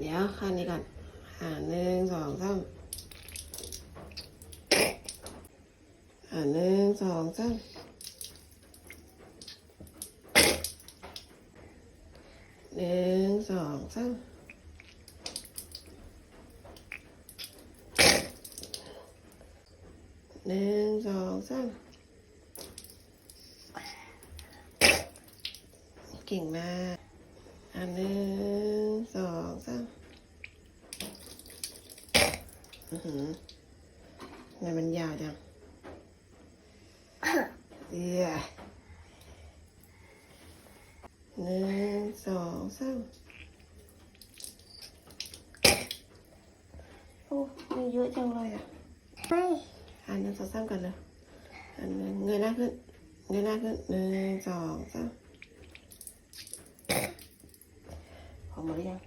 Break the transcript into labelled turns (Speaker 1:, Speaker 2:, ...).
Speaker 1: เดี๋ยวข้างนี้ก่อนอ่าหนึ่งสองสามอ่าหนึ่งสองสามหนึ่งสองสามหนึ่งสองสามเก่งมากอ่าหนึ่งสองสาม อือหือทำไมมันยาวจังเดี๋ยวหนึ่งสองสามโอ้มีเยอะจังเลยอะ
Speaker 2: ไม่
Speaker 1: อันหนึ่งสองสามกันเลยอันหนึ่งเงยหน้าขึ้นเงยหน้าขึ้นหนึ่งสองสามพอหมดหรือยัง